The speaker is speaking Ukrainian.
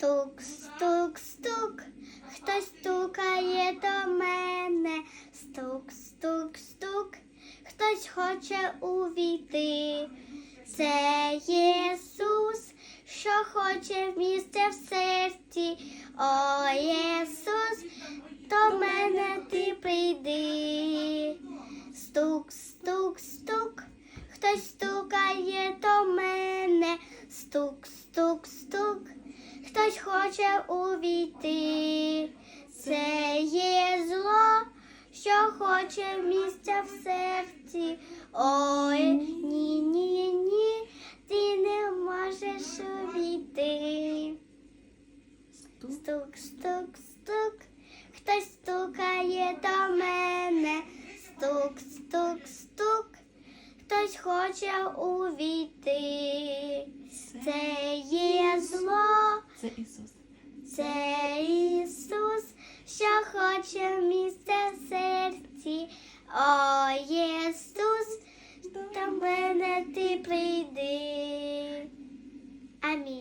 Стук, стук, стук, хтось стукає до мене. Стук, стук, стук, хтось хоче увійти. Це Єсус, що хоче місце в серці. О, Єсус, до мене ти прийди. Стук, стук, стук, хтось стукає до мене. Стук, стук, стук, хтось хоче увійти. Це є зло, що хоче місця в серці. Ой, ні, ні, ні, ти не можеш увійти. Стук, стук, стук, хтось стукає до мене. Стук, стук, стук, хтось хоче увійти. Це Ісус. це Ісус, що хоче місце в серці. О, Ісус, до мене ти прийди. Амінь.